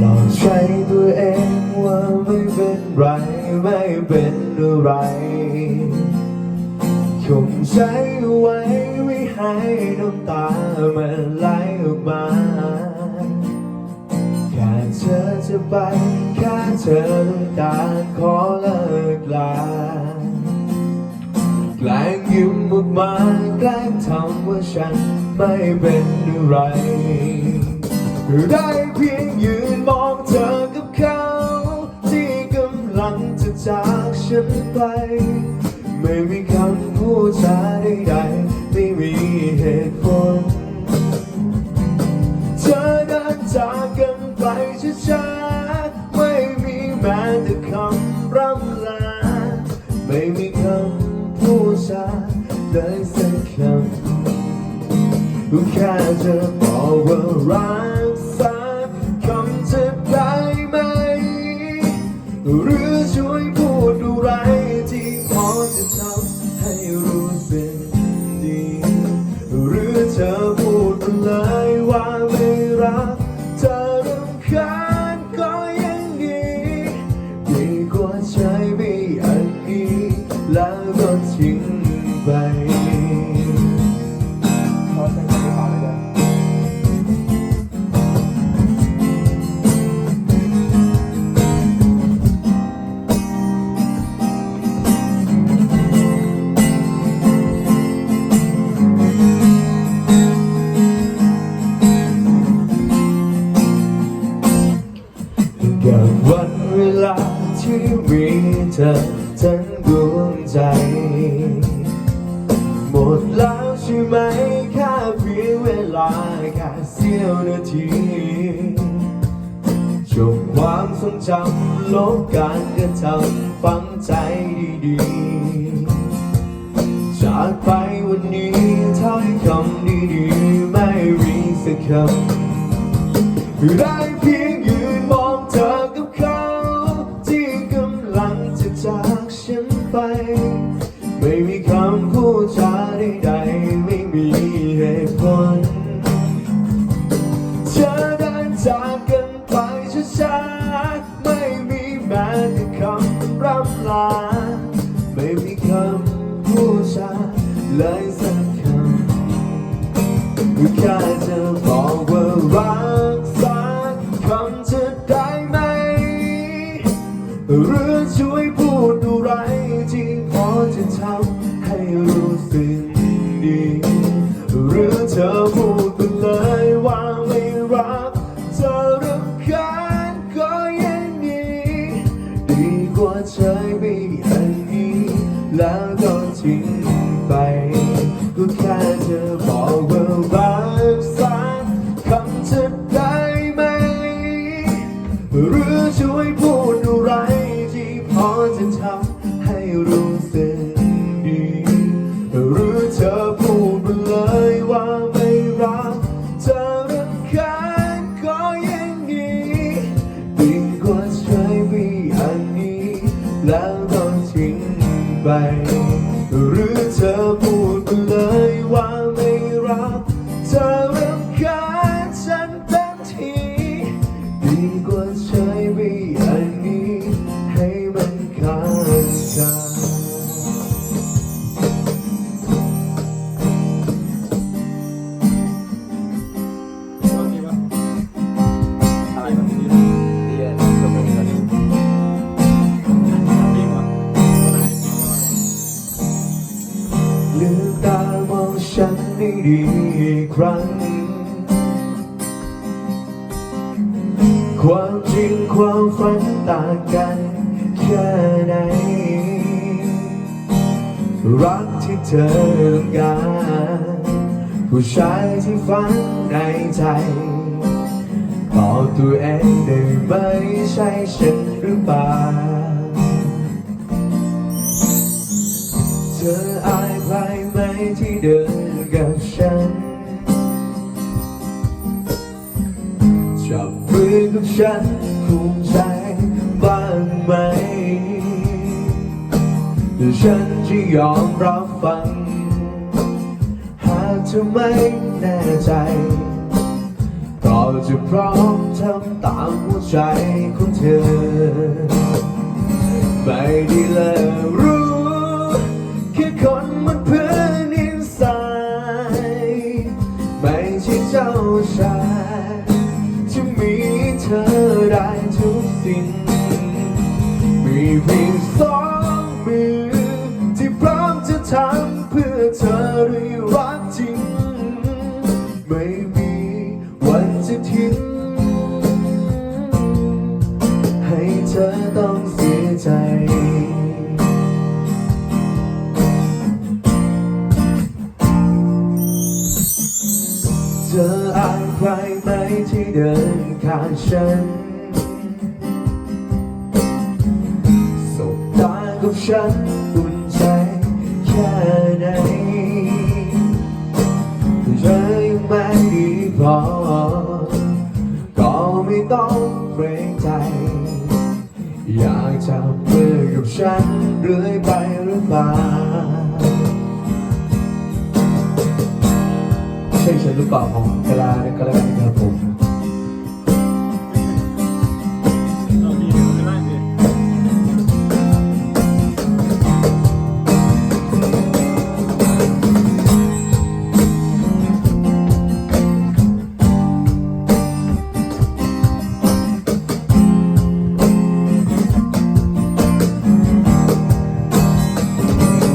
หลอกใช้ตัวเองว่าไม่เป็นไรไม่เป็นอะไรคงใช้ไว้ไม่ให้น้ำตามันไหลออกมาแค่เธอจะไปแค่เธอต้องการขอเลิกลาแกล้งยิ้มออกมาแกล้งทำว่าฉันไม่เป็นอะไร ได้เพียงยืนมองเธอกับเขา ที่กำลังจะจากฉันไป ไม่มีคำพูดจาใดๆไม่มีเหตุผล เธอเดินจากกันไปช้าๆไม่มีแม้แต่คำร่ำลา ไม่มีคำพูดจาเลยสักคำแค่จะบอกว่ารัก หรือ มีเธอทั้งดวงใจ หมดแล้วใช่ไหมแค่เพียงเวลาแค่เสี้ยวนาทีจบความทรงจำลบการกระทำฝังใจดีๆ จากไปวันนี้ถ้อยคำดีๆ ไม่มีสักคำได้เพียงา ไม่มีคำพูดจาเลย บอกว่ารักสักคำจะได้ไหม หรือช่วยพูดอะไรที่พอจะทำให้รู้สึกดี หรือเธอพูดมาเลยว่าไม่รักเธอรำคาญก็ยังดีดีกว่าใช้วิอันนี้ แล้วก็ทิ้งไป หรือเธอพูด อีกครั้ง ความจริงความฝันต่างกันแค่ไหน รักที่เธอต้องการผู้ชายที่ฝันในใจบอกตัวเองได้ไหมใช่ฉันหรือเปล่าเธออายใครไหมที่เดิน กับฉันภูมิใจบ้างไหมหรือฉันจะยอมรับฟัง หากเธอไม่แน่ใจตอบจะพร้อมทำตามหัวใจของเธอ ไม่ได้เลยรู้แค่คนมันเพื่อนนิสัยไม่ใช่เจ้าชาย ได้ทุกสิ่ง มีเพียงสองมือ ที่พร้อมจะทำเพื่อเธอด้วยรักจริง ไม่มีวันจะทิ้งให้เธอต้องเสียใจเธออายใครไหมที่เดินข้างฉัน ฉันอุ่นใจแค่ไหนเธอยังไม่ดีพอ ก็ไม่ต้องเกรงใจ อยากจับมือกับฉันเรื่อยไปหรือเปล่าใช่ฉันหรือเปล่าของกลาก็แล้วกันครับผม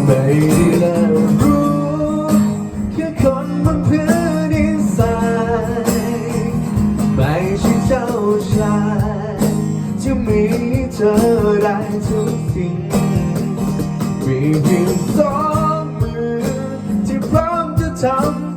ไม่ได้เลยรู้แค่คนบนพื้นดินิสัยไม่ใช่เจ้าชายจะมีเธอได้ทุกสิ่งมีเพียงสองมือที่พร้อมจะทำ